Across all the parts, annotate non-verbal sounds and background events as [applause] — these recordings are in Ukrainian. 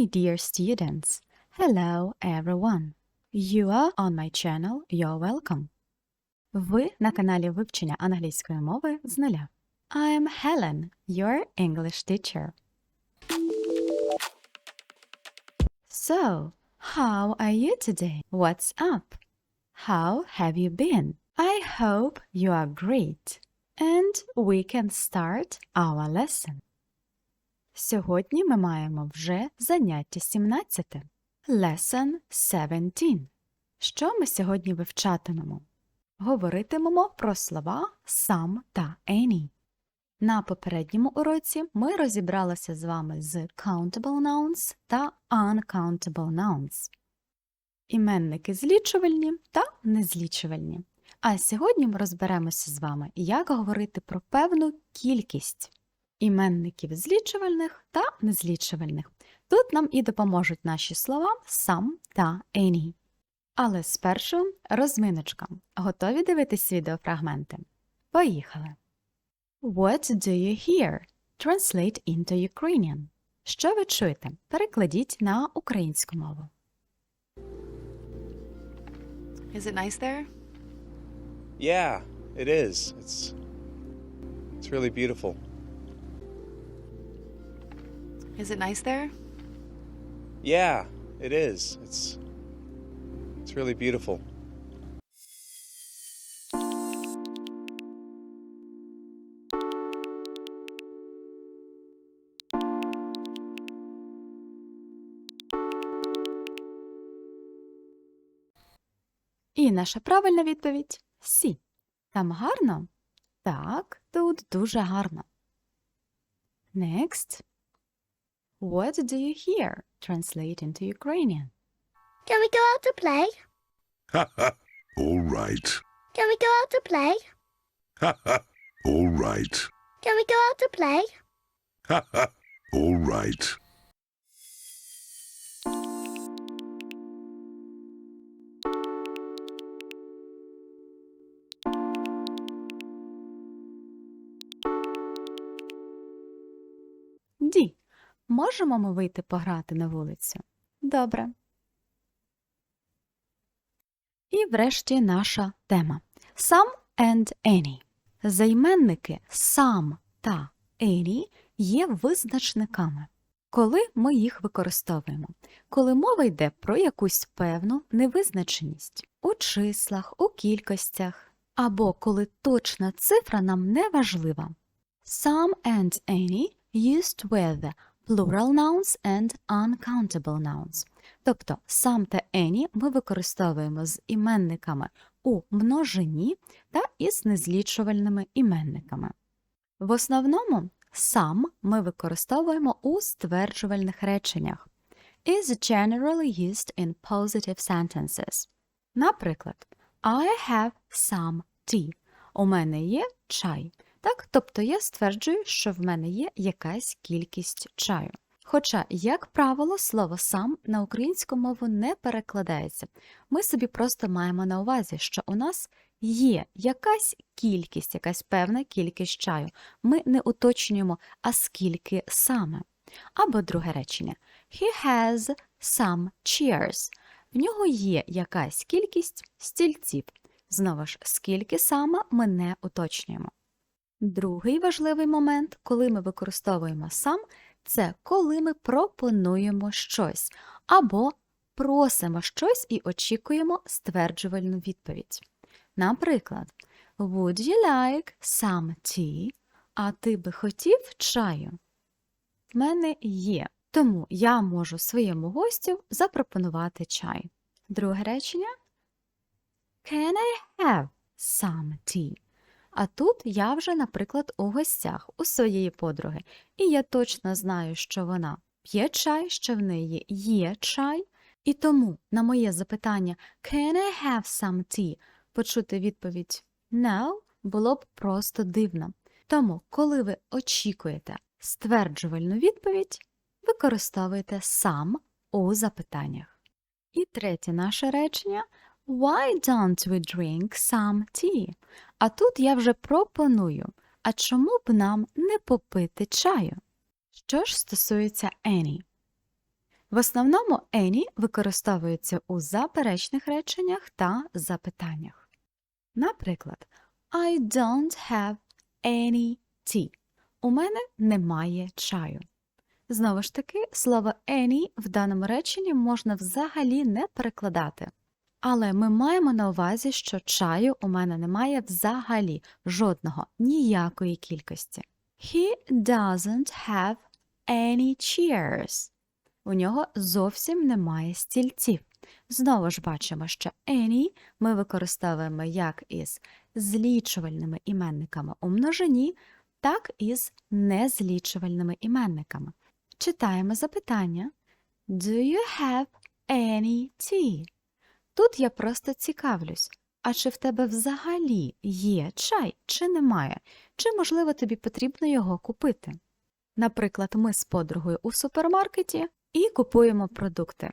My dear students, hello everyone. You are on my channel, you're welcome. Ви на каналі вивчення англійської мови з нуля. I'm Helen, your English teacher. So, how are you today? What's up? How have you been? I hope you are great. And we can start our lesson. Сьогодні ми маємо вже заняття 17. Lesson 17. Що ми сьогодні вивчатимемо? Говоритимемо про слова сам та any. На попередньому уроці ми розібралися з вами з countable nouns та uncountable nouns. Іменники злічувальні та незлічувальні. А сьогодні ми розберемося з вами, як говорити про певну кількість іменників злічувальних та незлічувальних. Тут нам і допоможуть наші слова сам та any. Але спершу розминочка. Готові дивитись відеофрагменти? Поїхали! What do you hear? Translate into Ukrainian. Що ви чуєте? Перекладіть на українську мову. Is it nice there? Yeah, it is. It's it's really beautiful. Is it nice there? Yeah, it is. It's it's really beautiful. І наша правильна відповідь Сі. Там гарно? Так, тут дуже гарно. Next. What do you hear? Translate into Ukrainian. Can we go out to play? Ha [laughs] ha. All right. Can we go out to play? Ha [laughs] ha. All right. Can we go out to play? Ha [laughs] ha. All right. Можемо ми вийти пограти на вулицю? Добре. І врешті наша тема. Some and any. Займенники сам та any є визначниками. Коли ми їх використовуємо? Коли мова йде про якусь певну невизначеність у числах, у кількостях, або коли точна цифра нам не важлива. Some and any used with plural nouns and uncountable nouns. Тобто сам та any ми використовуємо з іменниками у множині та із незлічувальними іменниками. В основному сам ми використовуємо у стверджувальних реченнях. Is generally used in positive sentences. Наприклад, I have some tea. У мене є чай. Так, тобто я стверджую, що в мене є якась кількість чаю. Хоча, як правило, слово сам на українську мову не перекладається. Ми собі просто маємо на увазі, що у нас є якась кількість, якась певна кількість чаю. Ми не уточнюємо, а скільки саме. Або друге речення: He has some chairs. В нього є якась кількість стільців. Знову ж, скільки саме ми не уточнюємо. Другий важливий момент, коли ми використовуємо сам, це коли ми пропонуємо щось або просимо щось і очікуємо стверджувальну відповідь. Наприклад, Would you like some tea? А ти би хотів чаю? В мене є, тому я можу своєму гостю запропонувати чай. Друге речення Can I have some tea? А тут я вже, наприклад, у гостях у своєї подруги, і я точно знаю, що вона п'є чай, що в неї є чай, і тому на моє запитання Can I have some tea? почути відповідь No було б просто дивно. Тому, коли ви очікуєте стверджувальну відповідь, використовуйте сам у запитаннях. І третє наше речення Why don't we drink some tea? А тут я вже пропоную, а чому б нам не попити чаю? Що ж стосується any? В основному any використовується у заперечних реченнях та запитаннях. Наприклад, I don't have any tea. У мене немає чаю. Знову ж таки, слово any в даному реченні можна взагалі не перекладати. Але ми маємо на увазі, що чаю у мене немає взагалі жодного, ніякої кількості. He doesn't have any chairs. У нього зовсім немає стільців. Знову ж бачимо, що any ми використовуємо як із злічувальними іменниками у множині, так і з незлічувальними іменниками. Читаємо запитання. Do you have any tea? Тут я просто цікавлюсь, а чи в тебе взагалі є чай, чи немає, чи, можливо, тобі потрібно його купити. Наприклад, ми з подругою у супермаркеті і купуємо продукти.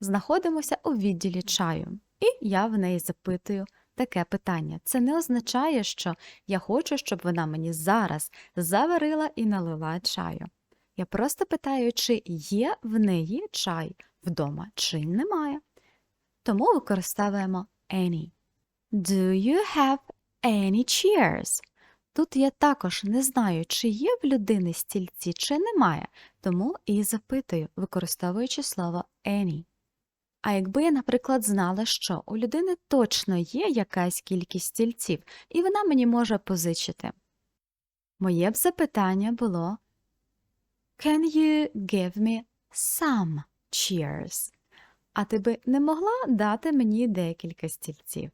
Знаходимося у відділі чаю, і я в неї запитую таке питання. Це не означає, що я хочу, щоб вона мені зараз заварила і налила чаю. Я просто питаю, чи є в неї чай вдома, чи немає. Тому використовуємо any. Do you have any chairs? Тут я також не знаю, чи є в людини стільці, чи немає, тому і запитую, використовуючи слово any. А якби я, наприклад, знала, що у людини точно є якась кількість стільців, і вона мені може позичити. Моє б запитання було Can you give me some chairs? А ти би не могла дати мені декілька стільців?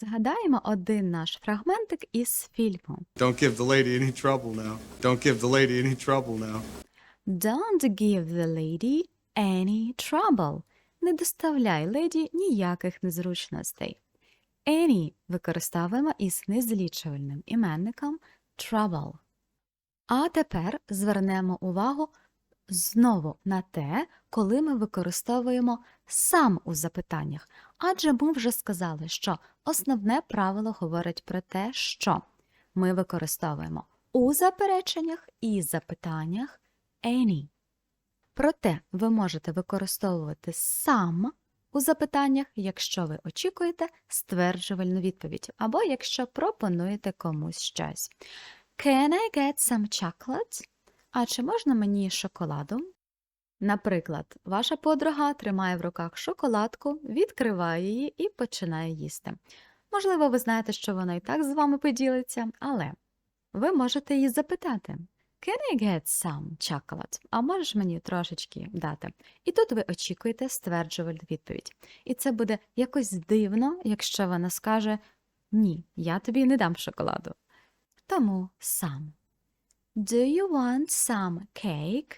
Згадаємо один наш фрагментик із фільму. Don't give the lady any trouble now. Don't give the lady any trouble now. Don't give the lady any trouble. Не доставляй леді ніяких незручностей. Any використовуємо із незлічувальним іменником trouble. А тепер звернемо увагу знову на те, коли ми використовуємо сам у запитаннях. Адже ми вже сказали, що основне правило говорить про те, що ми використовуємо у запереченнях і запитаннях any. Проте ви можете використовувати сам у запитаннях, якщо ви очікуєте стверджувальну відповідь, або якщо пропонуєте комусь щось. Can I get some chocolate? А чи можна мені шоколаду? Наприклад, ваша подруга тримає в руках шоколадку, відкриває її і починає їсти. Можливо, ви знаєте, що вона і так з вами поділиться, але ви можете її запитати: Can I get some chocolate? А можеш мені трошечки дати? І тут ви очікуєте стверджувальну відповідь. І це буде якось дивно, якщо вона скаже Ні, я тобі не дам шоколаду. Тому сам. Do you want some cake?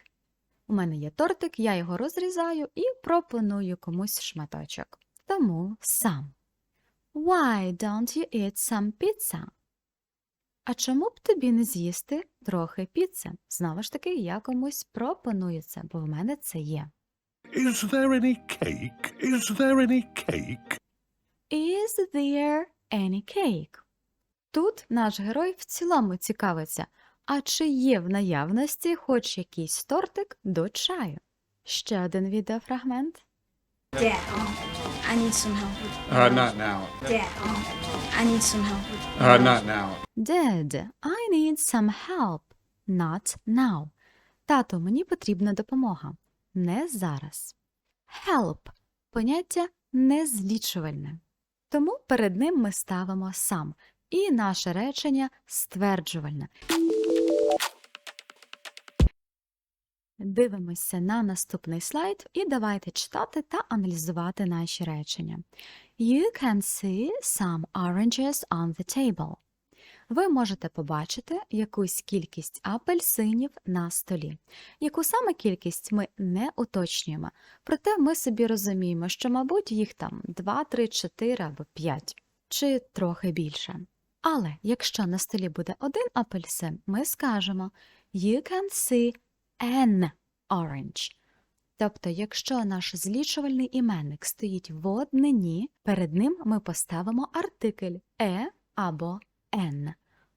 У мене є тортик, я його розрізаю і пропоную комусь шматочок. Тому сам. Why don't you eat some pizza? А чому б тобі не з'їсти трохи піци? Знову ж таки, я комусь пропоную це, бо в мене це є. Is there any cake? Is there any cake? Is there any cake? Тут наш герой в цілому цікавиться, а чи є в наявності хоч якийсь тортик до чаю? Ще один відеофрагмент. Dad, I need some help. Uh, not now. Dad, I need some help. Uh, not now. Dad, I need some help. Not now. Тато, мені потрібна допомога. Не зараз. Help – поняття незлічувальне. Тому перед ним ми ставимо сам. І наше речення стверджувальне. Дивимося на наступний слайд і давайте читати та аналізувати наші речення. You can see some oranges on the table. Ви можете побачити якусь кількість апельсинів на столі. Яку саме кількість ми не уточнюємо, проте ми собі розуміємо, що, мабуть, їх там 2, 3, 4 або 5, чи трохи більше. Але якщо на столі буде один апельсин, ми скажемо You can see an orange. Тобто, якщо наш злічувальний іменник стоїть в однині, перед ним ми поставимо артикль е або n,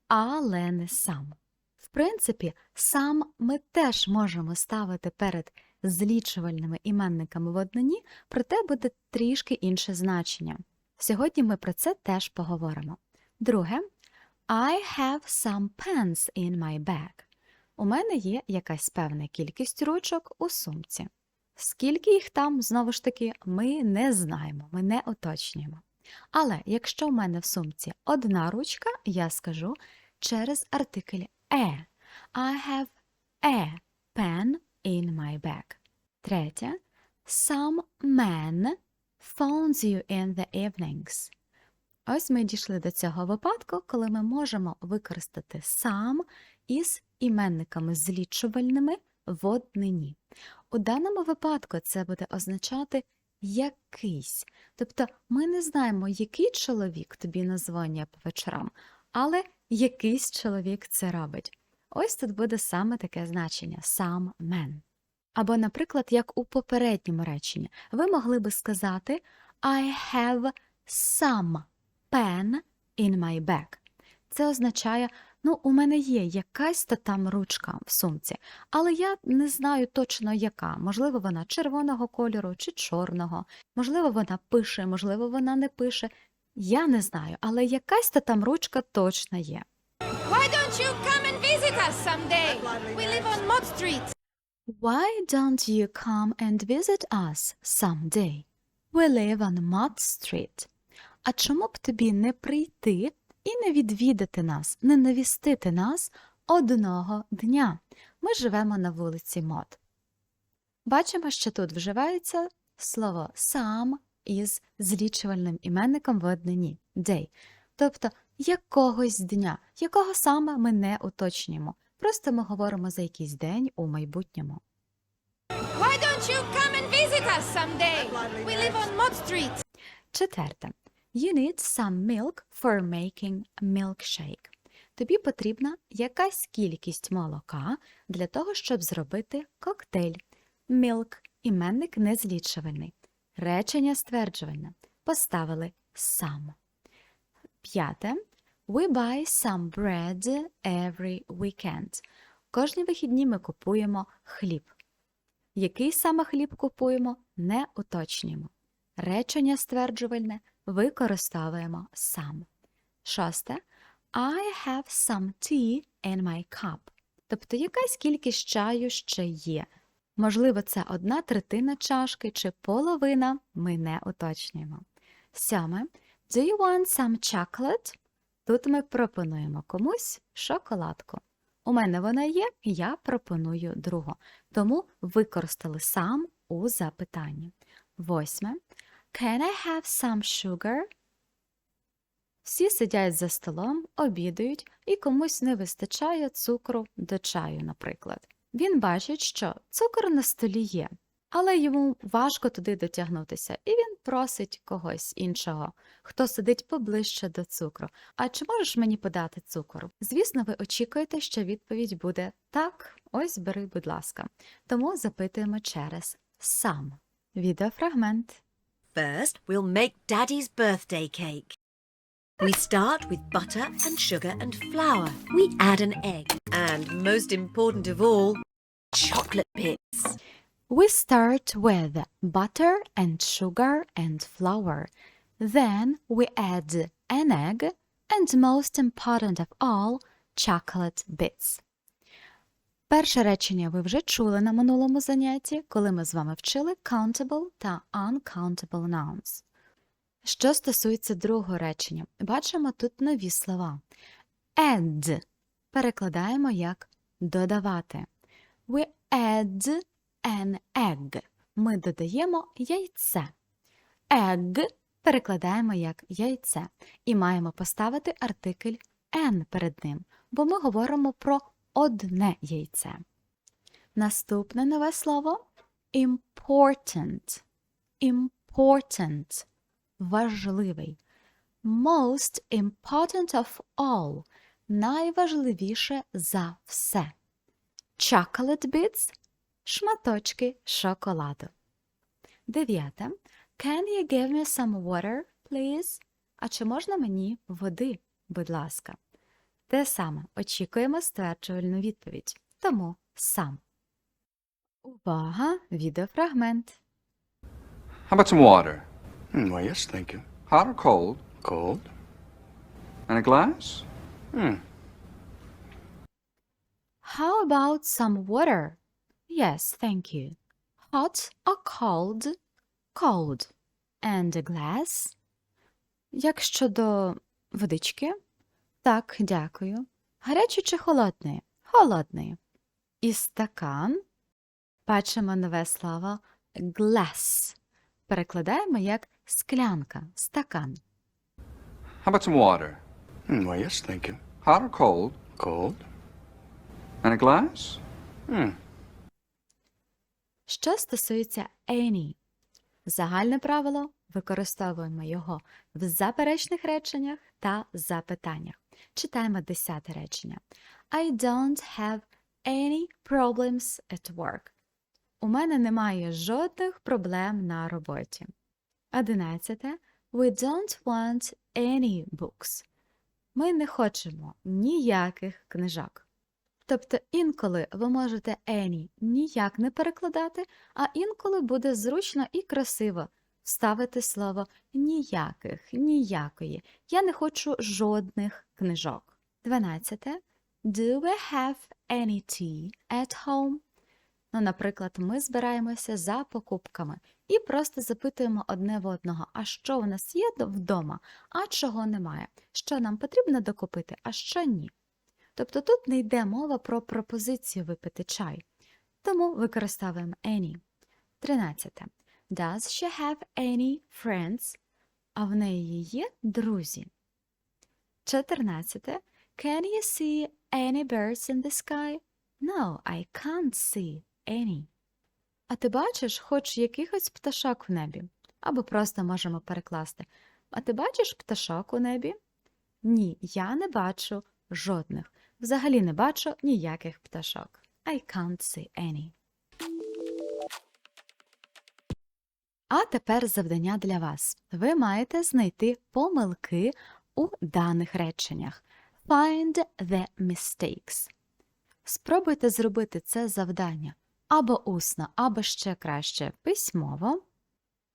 але не сам. В принципі, сам ми теж можемо ставити перед злічувальними іменниками в однині, проте буде трішки інше значення. Сьогодні ми про це теж поговоримо. Друге, I have some pens in my bag. У мене є якась певна кількість ручок у сумці. Скільки їх там, знову ж таки, ми не знаємо, ми не уточнюємо. Але якщо в мене в сумці одна ручка, я скажу через артикль е. I have a pen in my bag. Третє. Some man phones you in the evenings. Ось ми дійшли до цього випадку, коли ми можемо використати сам із іменниками злічувальними в однині. У даному випадку це буде означати якийсь. Тобто ми не знаємо, який чоловік тобі названня по вечорам, але якийсь чоловік це робить. Ось тут буде саме таке значення сам мен. Або, наприклад, як у попередньому реченні, ви могли би сказати I have some pen in my bag. Це означає, ну, у мене є якась та там ручка в сумці, але я не знаю точно яка. Можливо, вона червоного кольору чи чорного, можливо, вона пише, можливо, вона не пише. Я не знаю, але якась та там ручка точно є. Why don't you come and visit us someday? We live on Mott Street. Why don't you come and visit us someday? We live on Mott Street. А чому б тобі не прийти і не відвідати нас, не навістити нас одного дня? Ми живемо на вулиці Мот. Бачимо, що тут вживається слово сам із злічувальним іменником в однині day. Тобто якогось дня, якого саме ми не уточнюємо. Просто ми говоримо за якийсь день у майбутньому. Why don't you come and visit us someday? We live on Mott Street. Четверте. You need some milk for making milkshake. Тобі потрібна якась кількість молока для того, щоб зробити коктейль. Milk – іменник незлічувальний. Речення стверджувальне. Поставили сам. П'яте. We buy some bread every weekend. Кожні вихідні ми купуємо хліб. Який саме хліб купуємо, не уточнюємо. Речення стверджувальне використовуємо сам. Шосте. I have some tea in my cup. Тобто якась кількість чаю ще є. Можливо, це одна третина чашки чи половина, ми не уточнюємо. Сьоме. Do you want some chocolate? Тут ми пропонуємо комусь шоколадку. У мене вона є, я пропоную другу. Тому використали сам у запитанні. Восьме. Can I have some sugar? Всі сидять за столом, обідають, і комусь не вистачає цукру до чаю, наприклад. Він бачить, що цукор на столі є, але йому важко туди дотягнутися, і він просить когось іншого, хто сидить поближче до цукру. А чи можеш мені подати цукор? Звісно, ви очікуєте, що відповідь буде так, ось бери, будь ласка. Тому запитуємо через сам. Відеофрагмент. First, we'll make Daddy's birthday cake. We start with butter and sugar and flour. We add an egg. And most important of all, chocolate bits. We start with butter and sugar and flour. Then we add an egg and most important of all, chocolate bits. Перше речення ви вже чули на минулому занятті, коли ми з вами вчили countable та uncountable nouns. Що стосується другого речення, бачимо тут нові слова. Add перекладаємо як додавати. We add an egg. Ми додаємо яйце. Egg перекладаємо як яйце. І маємо поставити артикль n перед ним, бо ми говоримо про одне яйце. Наступне нове слово important. Important. Важливий. Most important of all. Найважливіше за все. Chocolate bits – шматочки шоколаду. Дев'яте. Can you give me some water, please? А чи можна мені води, будь ласка? Те саме очікуємо стверджувальну відповідь. Тому сам. Увага! Відеофрагмент. How about some water? Hmm, why, yes, thank you. Hot or cold? Cold? And a glass? Hmm. How about some water? Yes, thank you. Hot or cold? Cold. And a glass? Як щодо водички? Так, дякую. Гарячої чи холодної? Холодної. І стакан. Бачимо нове слово glass. Перекладаємо як склянка, стакан. How about some water? Hmm, why, yes, thank you. Hot or cold? Cold? And a glass? Hmm. Що стосується any, загальне правило використовуємо його в заперечних реченнях та запитаннях. Читаємо десяте речення. I don't have any problems at work. У мене немає жодних проблем на роботі. Одинадцяте. We don't want any books. Ми не хочемо ніяких книжок. Тобто інколи ви можете any ніяк не перекладати, а інколи буде зручно і красиво вставити слово ніяких, ніякої. Я не хочу жодних книжок. 12. Do we have any tea at home? Ну, наприклад, ми збираємося за покупками і просто запитуємо одне в одного, а що у нас є вдома, а чого немає, що нам потрібно докупити, а що ні. Тобто тут не йде мова про пропозицію випити чай, тому використовуємо any. 13. Does she have any friends? А в неї є друзі. 14. Can you see any birds in the sky? No, I can't see any. А ти бачиш хоч якихось пташок в небі? Або просто можемо перекласти. А ти бачиш пташок у небі? Ні, я не бачу жодних. Взагалі не бачу ніяких пташок. I can't see any. А тепер завдання для вас. Ви маєте знайти помилки у даних реченнях. Find the mistakes. Спробуйте зробити це завдання або усно, або ще краще письмово.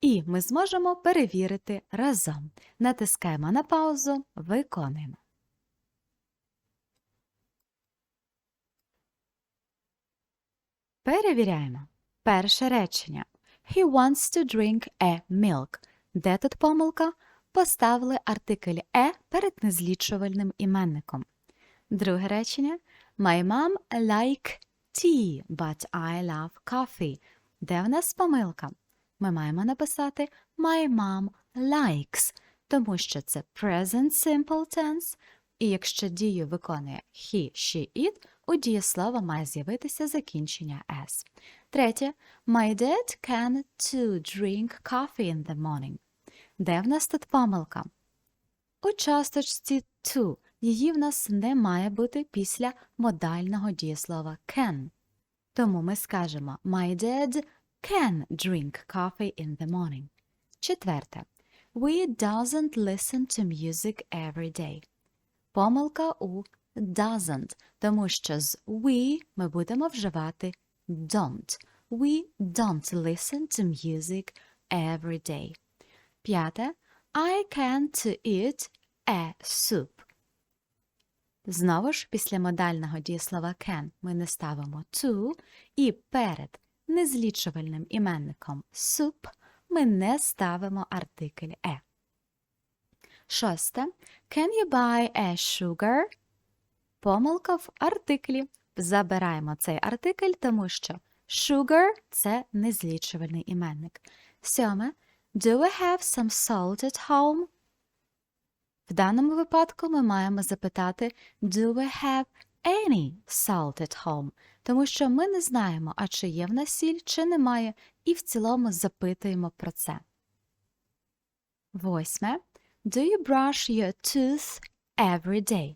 І ми зможемо перевірити разом. Натискаємо на паузу, виконуємо. Перевіряємо. Перше речення. He wants to drink a milk. Де тут помилка? Поставили артикль е перед незлічувальним іменником. Друге речення. My mom like tea, but I love coffee. Де в нас помилка? Ми маємо написати My mom likes, тому що це present simple tense, і якщо дію виконує he, she, it, у дієслова має з'явитися закінчення s. Третє. My dad can to drink coffee in the morning. Де в нас тут помилка? У часточці to її в нас не має бути після модального дієслова can. Тому ми скажемо My dad can drink coffee in the morning. Четверте. We doesn't listen to music every day. Помилка у doesn't, тому що з we ми будемо вживати don't. We don't listen to music every day. П'яте. I can to eat a soup. Знову ж, після модального дієслова can ми не ставимо to, і перед незлічувальним іменником soup ми не ставимо артикль е. Шосте. Can you buy a sugar? Помилка в артиклі. Забираємо цей артикль, тому що sugar – це незлічувальний іменник. Сьоме. Do we have some salt at home? В даному випадку ми маємо запитати Do we have any salt at home? Тому що ми не знаємо, а чи є в нас сіль, чи немає, і в цілому запитуємо про це. Восьме. Do you brush your tooth every day?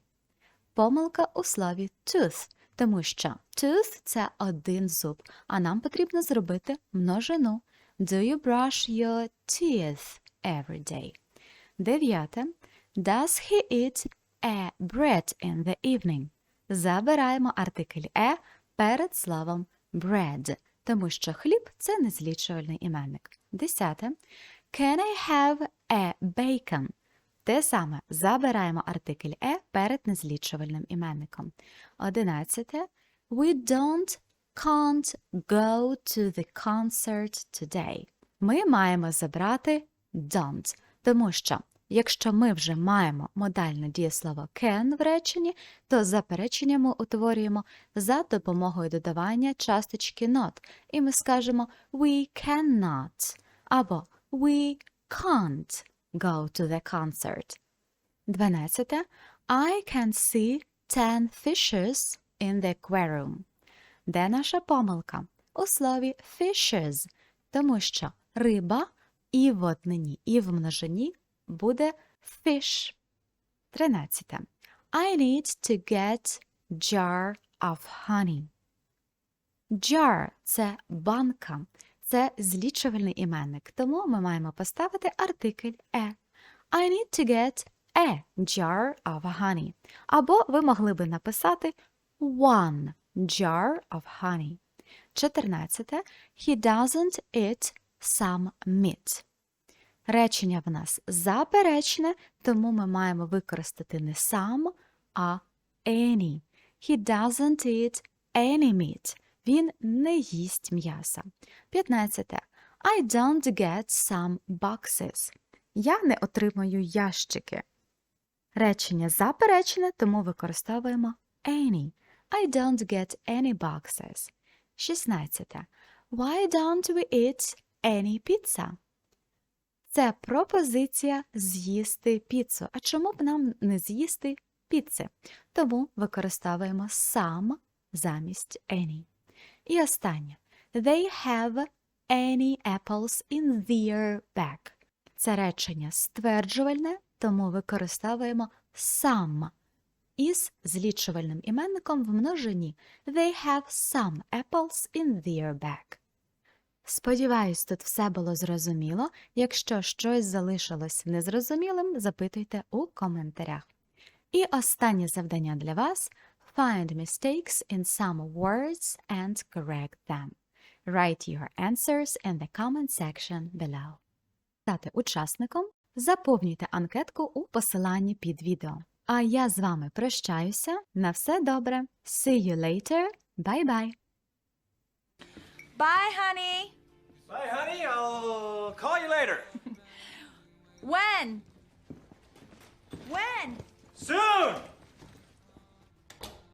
Помилка у слові tooth, тому що tooth – це один зуб, а нам потрібно зробити множину. Do you brush your teeth every day? Дев'яте. Does he eat a bread in the evening? Забираємо артикль е перед словом bread, тому що хліб це незлічувальний іменник. Десяте. Can I have a bacon? Те саме забираємо артикль е перед незлічувальним іменником. Одинадцяте. We don't can't go to the concert today. Ми маємо забрати don't, тому що якщо ми вже маємо модальне дієслово can в реченні, то заперечення ми утворюємо за допомогою додавання часточки not, і ми скажемо we cannot або we can't go to the concert. 12. I can see ten fishes in the aquarium. Де наша помилка? У слові fishes, тому що риба і в однині, і в множині буде fish. 13. I need to get jar of honey. Jar – це банка, це злічувальний іменник, тому ми маємо поставити артикль е. I need to get a jar of honey. Або ви могли би написати one jar of honey. 14. He doesn't eat some meat. Речення в нас заперечне, тому ми маємо використати не сам, а any. He doesn't eat any meat. Він не їсть м'яса. 15. I don't get some boxes. Я не отримаю ящики. Речення заперечне, тому використовуємо any. I don't get any boxes. 16. Why don't we eat any pizza? Це пропозиція з'їсти піцу. А чому б нам не з'їсти піци? Тому використовуємо some замість any. І останнє. They have any apples in their bag. Це речення стверджувальне, тому використовуємо some із злічувальним іменником в множині. They have some apples in their bag. Сподіваюсь, тут все було зрозуміло. Якщо щось залишилось незрозумілим, запитуйте у коментарях. І останнє завдання для вас Find mistakes in some words and correct them. Write your answers in the comment section below. Стати учасником, заповнюйте анкетку у посиланні під відео. А я з вами прощаюся. На все добре. See you later. Bye-bye. Bye, honey. Bye, honey. I'll call you later. [laughs] When? When? Soon!